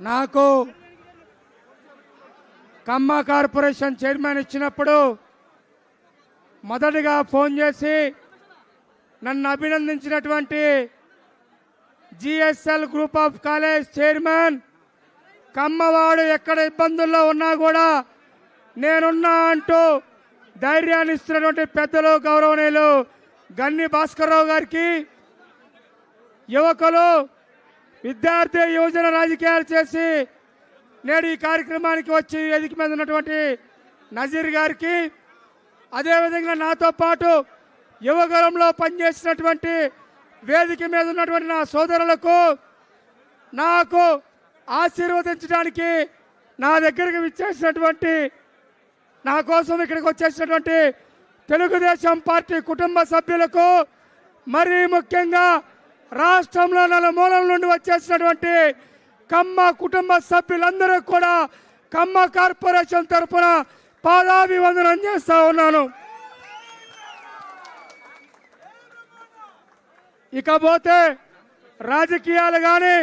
నాకు కమ్మ corporation chairman ఇచ్చినప్పుడు మొదటిగా ఫోన్ చేసి నన్ను అభినందించినటువంటి GSL group of college chairman కమ్మవాడు ఎక్కడ ఇబ్బందుల్లో ఉన్నా కూడా నేనున్నా అంటూ ధైర్యాన్ని ఇస్తున్నటువంటి పెద్దలు గౌరవనీయులు గన్ని భాస్కర్రావు గారికి యువకులు విద్యార్థి యువజన రాజకీయాలు చేసి నేడు ఈ కార్యక్రమానికి వచ్చి వేదిక మీద ఉన్నటువంటి నజీర్ గారికి అదేవిధంగా నాతో పాటు యువగలంలో పనిచేసినటువంటి వేదిక మీద ఉన్నటువంటి నా సోదరులకు నాకు ఆశీర్వదించడానికి నా దగ్గరికి విచ్చేసినటువంటి నా కోసం ఇక్కడికి వచ్చేసినటువంటి తెలుగుదేశం పార్టీ కుటుంబ సభ్యులకు మరీ ముఖ్యంగా రాష్ట్రంలో నలుమూలల నుండి వచ్చేసినటువంటి కమ్మ కుటుంబ సభ్యులందరూ కూడా కమ్మ కార్పొరేషన్ తరఫున పాదాభివందనం చేస్తా ఉన్నాను. ఇకపోతే రాజకీయాలు కానీ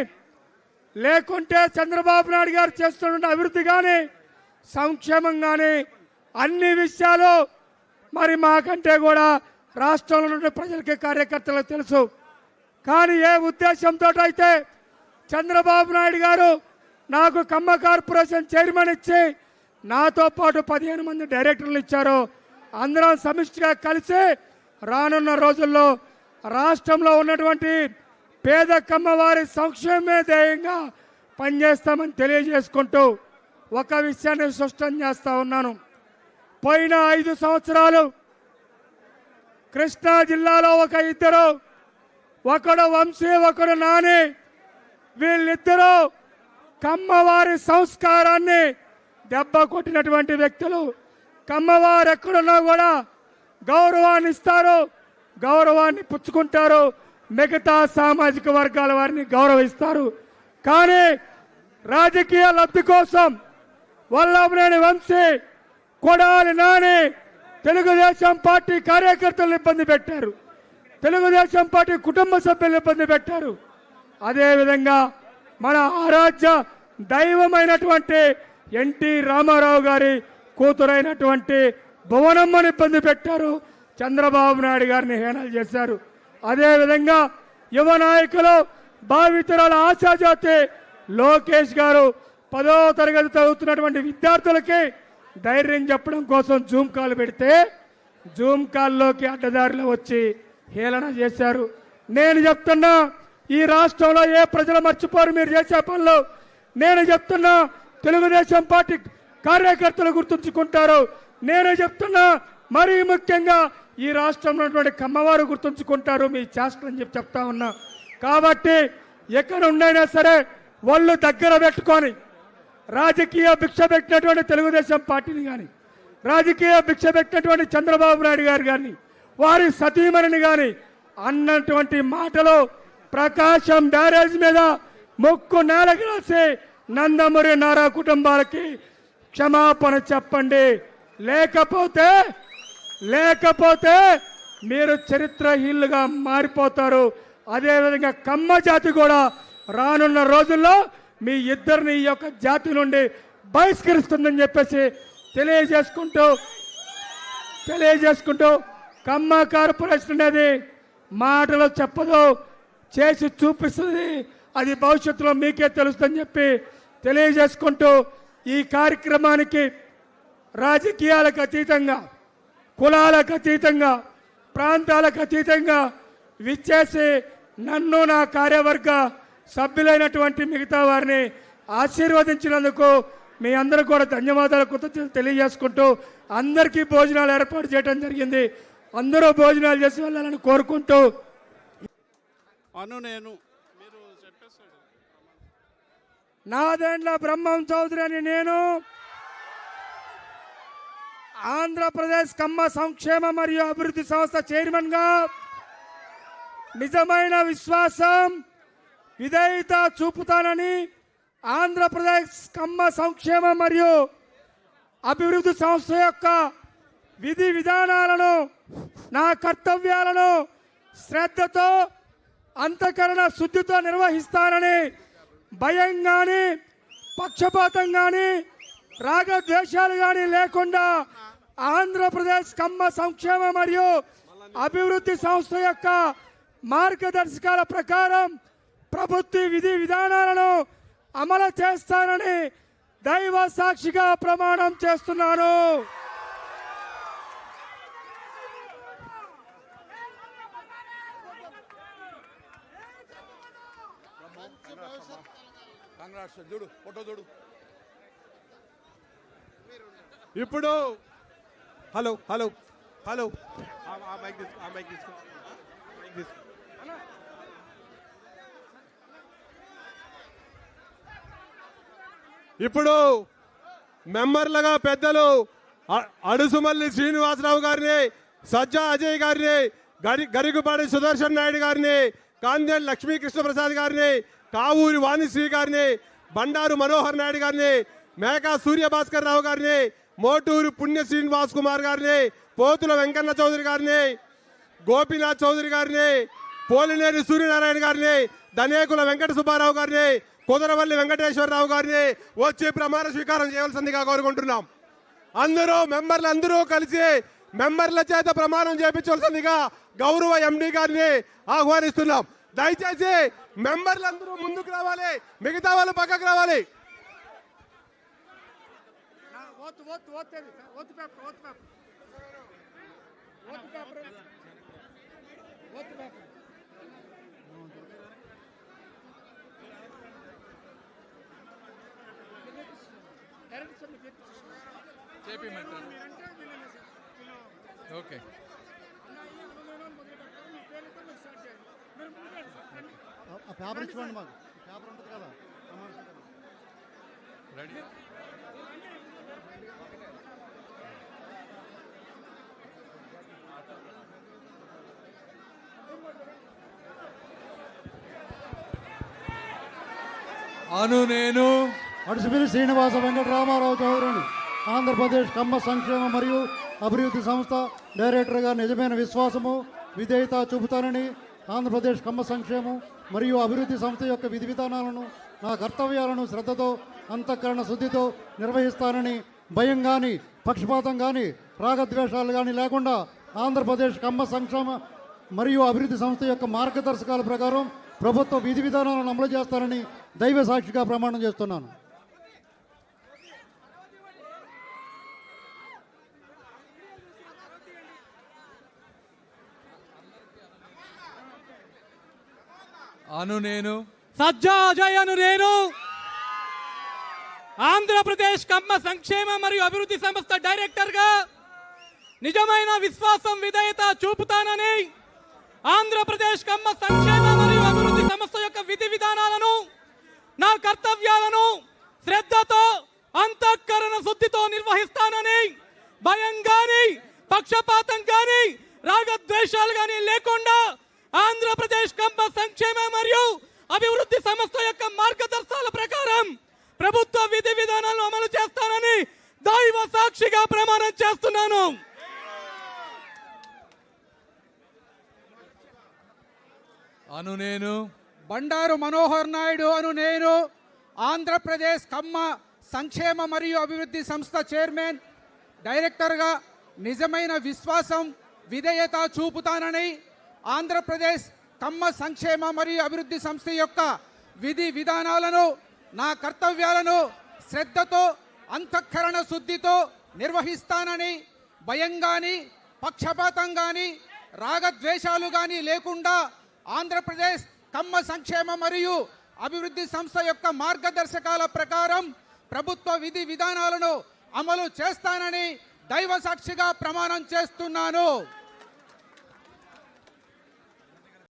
లేకుంటే చంద్రబాబు నాయుడు గారు చేస్తున్న అభివృద్ధి కానీ సంక్షేమం కానీ అన్ని విషయాలు మరి మాకంటే కూడా రాష్ట్రంలో ఉన్న ప్రజలకి కార్యకర్తలకు తెలుసు. కానీ ఏ ఉద్దేశంతో అయితే చంద్రబాబు నాయుడు గారు నాకు కమ్మ కార్పొరేషన్ చైర్మన్ ఇచ్చి నాతో పాటు పదిహేను మంది డైరెక్టర్లు ఇచ్చారు. అందరం సమిష్టిగా కలిసి రానున్న రోజుల్లో రాష్ట్రంలో ఉన్నటువంటి పేద కమ్మవారి సంక్షేమే ధ్యేయంగా పనిచేస్తామని తెలియజేసుకుంటూ ఒక విషయాన్ని స్పష్టం చేస్తా ఉన్నాను. పోయిన ఐదు సంవత్సరాలు కృష్ణా జిల్లాలో ఒక ఇద్దరు ఒకడు వంశీ ఒకడు నాని. వీళ్ళిద్దరూ కమ్మవారి సంస్కారాన్ని దెబ్బ కొట్టినటువంటి వ్యక్తులు. కమ్మవారు ఎక్కడున్నా కూడా గౌరవాన్ని ఇస్తారు గౌరవాన్ని పుచ్చుకుంటారు మిగతా సామాజిక వర్గాల వారిని గౌరవిస్తారు. కానీ రాజకీయ లబ్ధి కోసం వల్లభనేని వంశీ కొడాలి నాని తెలుగుదేశం పార్టీ కార్యకర్తలను ఇబ్బంది పెట్టారు. తెలుగుదేశం పార్టీ కుటుంబ సభ్యులు ఇబ్బంది పెట్టారు. అదేవిధంగా మన ఆరాధ్య దైవమైనటువంటి ఎన్టీ రామారావు గారి కూతురైనటువంటి భువనమ్మను ఇబ్బంది పెట్టారు. చంద్రబాబు నాయుడు గారిని హేళన చేశారు. అదేవిధంగా యువ నాయకులు భావితరాల ఆశాజ్యోతి లోకేష్ గారు పదో తరగతి చదువుతున్నటువంటి విద్యార్థులకి ధైర్యం చెప్పడం కోసం జూమ్ కాల్ పెడితే జూమ్ కాల్లోకి అడ్డదారిలో వచ్చి హేళన చేశారు. నేను చెప్తున్నా ఈ రాష్ట్రంలో ఏ ప్రజలు మర్చిపోరు మీరు చేసే పనులు. నేను చెప్తున్నా తెలుగుదేశం పార్టీ కార్యకర్తలు గుర్తుంచుకుంటారు. నేను చెప్తున్నా మరీ ముఖ్యంగా ఈ రాష్ట్రంలో ఉన్నటువంటి కమ్మవారు గుర్తుంచుకుంటారు. మీ చేష్టని చెప్పి చెప్తా ఉన్నా. కాబట్టి ఎక్కడ ఉండైనా సరే వాళ్ళు దగ్గర పెట్టుకొని రాజకీయ భిక్ష పెట్టినటువంటి తెలుగుదేశం పార్టీని కానీ రాజకీయ భిక్ష పెట్టినటువంటి చంద్రబాబు నాయుడు గారు కానీ వారి సతీమణిని కానీ అన్నటువంటి మాటలు ప్రకాశం బ్యారేజ్ మీద ముక్కు నేలకి రాసి నందమూరి నారా కుటుంబాలకి క్షమాపణ చెప్పండి. లేకపోతే లేకపోతే మీరు చరిత్రహీనులుగా మారిపోతారు. అదేవిధంగా కమ్మ జాతి కూడా రానున్న రోజుల్లో మీ ఇద్దరిని ఈ యొక్క జాతి నుండి బహిష్కరిస్తుందని చెప్పేసి తెలియజేసుకుంటూ తెలియజేసుకుంటూ కమ్మ కార్పొరేషన్ అనేది మాటలు చెప్పదు చేసి చూపిస్తుంది. అది భవిష్యత్తులో మీకే తెలుస్తుందని చెప్పి తెలియజేసుకుంటూ ఈ కార్యక్రమానికి రాజకీయాలకు అతీతంగా కులాలకు అతీతంగా ప్రాంతాలకు అతీతంగా విచ్చేసి నన్ను నా కార్యవర్గ సభ్యులైనటువంటి మిగతా వారిని ఆశీర్వదించినందుకు మీ అందరూ కూడా ధన్యవాదాలు కృతజ్ఞతలు తెలియజేసుకుంటూ అందరికీ భోజనాలు ఏర్పాటు చేయడం జరిగింది. అందరూ భోజనాలు చేసి వెళ్ళాలని కోరుకుంటూ అను నేను నాదేండ్ల బ్రహ్మం చౌదరి అని నేను. ఆంధ్రప్రదేశ్ కమ్మ సంక్షేమ మరియు అభివృద్ధి సంస్థ చైర్మన్గా నిజమైన విశ్వాసం విధేయత చూపుతానని ఆంధ్రప్రదేశ్ కమ్మ సంక్షేమ మరియు అభివృద్ధి సంస్థ యొక్క విధి విధానాలను నా కర్తవ్యాలను శ్రద్ధతో అంతఃకరణ శుద్ధితో నిర్వహిస్తానని భయం కానీ పక్షపాతం కానీ రాగద్వేషాలు కానీ లేకుండా ఆంధ్రప్రదేశ్ కమ్మ సంక్షేమ మరియు అభివృద్ధి సంస్థ యొక్క మార్గదర్శకాల ప్రకారం ప్రభుత్వ విధి విధానాలను అమలు చేస్తానని దైవ సాక్షిగా ప్రమాణం చేస్తున్నాను. చూడు ఫోటో చూడు. ఇప్పుడు హలో హలో హలో. ఇప్పుడు మెంబర్లుగా పెద్దలు అడుసుమల్లి శ్రీనివాసరావు గారిని సజ్జా అజయ్ గారిని గరి గరికపాటి సుదర్శన్ నాయుడు గారిని కాందేల్ లక్ష్మీకృష్ణ ప్రసాద్ గారిని కావూరి వాణిశ్రీ గారిని బండారు మనోహర్ నాయుడు గారిని మేకా సూర్యభాస్కర్ రావు గారిని మోటూరు పుణ్య శ్రీనివాస్ కుమార్ గారిని పోతుల వెంకన్న చౌదరి గారిని గోపీనాథ్ చౌదరి గారిని పోలినేని సూర్యనారాయణ గారిని ధనేకుల వెంకట సుబ్బారావు గారిని కుదరవల్లి వెంకటేశ్వరరావు గారిని వచ్చి ప్రమాణ స్వీకారం చేయవలసిందిగా కోరుకుంటున్నాం. అందరూ మెంబర్లు అందరూ కలిసి మెంబర్ల చేత ప్రమాణం చేపించవలసిందిగా గౌరవ ఎండి గారిని ఆహ్వానిస్తున్నాం. దయచేసి మెంబర్లు అందరూ ముందుకు రావాలి మిగతా వాళ్ళు పక్కకు రావాలి. చేపిమంటారు ఓకే. ఆ పేపర్ మాకు. పేపర్ ఉంటుంది కదా. రెడీ అను నేను. అడుసుమిల్లి శ్రీనివాస వెంకటరామారావు చౌదరిని. ఆంధ్రప్రదేశ్ కమ్మ సంక్షేమ మరియు అభివృద్ధి సంస్థ డైరెక్టర్గా నిజమైన విశ్వాసము విధేయత చూపుతానని ఆంధ్రప్రదేశ్ కమ్మ సంక్షేమం మరియు అభివృద్ధి సంస్థ యొక్క విధి విధానాలను నా కర్తవ్యాలను శ్రద్ధతో అంతఃకరణ శుద్ధితో నిర్వహిస్తానని భయం కానీ పక్షపాతం కానీ రాగద్వేషాలు కానీ లేకుండా ఆంధ్రప్రదేశ్ కమ్మ సంక్షేమ మరియు అభివృద్ధి సంస్థ యొక్క మార్గదర్శకాల ప్రకారం ప్రభుత్వ విధి విధానాలను అమలు చేస్తానని దైవ సాక్షిగా ప్రమాణం చేస్తున్నాను. అను నేను. సజ్జా అజయ్ అను నేను. ఆంధ్రప్రదేశ్ కమ్మ సంక్షేమ మరియు అభివృద్ధి సంస్థ డైరెక్టర్గా నిజమైన విశ్వాసం విధేయత చూపుతానని ఆంధ్రప్రదేశ్ కమ్మ సంక్షేమ మరియు అభివృద్ధి సంస్థ యొక్క విధి విధానాలను నా కర్తవ్యాలను శ్రద్ధతో అంతఃకరణ శుద్ధితో నిర్వహిస్తానని భయం గాని పక్షపాతం గాని రాగద్వేషాలు గాని లేకుండా ఆంధ్రప్రదేశ్ కమ్మ సంక్షేమ మరియు అభివృద్ధి సంస్థ యొక్క మార్గదర్శకాల ప్రకారం ప్రభుత్వ విధి విధానాలను అమలు చేస్తానని దైవ సాక్షిగా ప్రమాణం చేస్తున్నాను. అను నేను బండారు మనోహర్ నాయుడు అను నేను ఆంధ్రప్రదేశ్ కమ్మ సంక్షేమ మరియు అభివృద్ధి సంస్థ చైర్మన్ డైరెక్టర్గా నిజమైన విశ్వాసం విధేయత చూపుతానని ఆంధ్రప్రదేశ్ కమ్మ సంక్షేమ మరియు అభివృద్ధి సంస్థ యొక్క విధి విధానాలను నా కర్తవ్యాలను శ్రద్ధతో అంతఃకరణ శుద్ధితో నిర్వహిస్తానని భయం కానీ పక్షపాతం కానీ రాగద్వేషాలు కానీ లేకుండా ఆంధ్రప్రదేశ్ కమ్మ సంక్షేమ మరియు అభివృద్ధి సంస్థ యొక్క మార్గదర్శకాల ప్రకారం ప్రభుత్వ విధి విధానాలను అమలు చేస్తానని దైవ సాక్షిగా ప్రమాణం చేస్తున్నాను.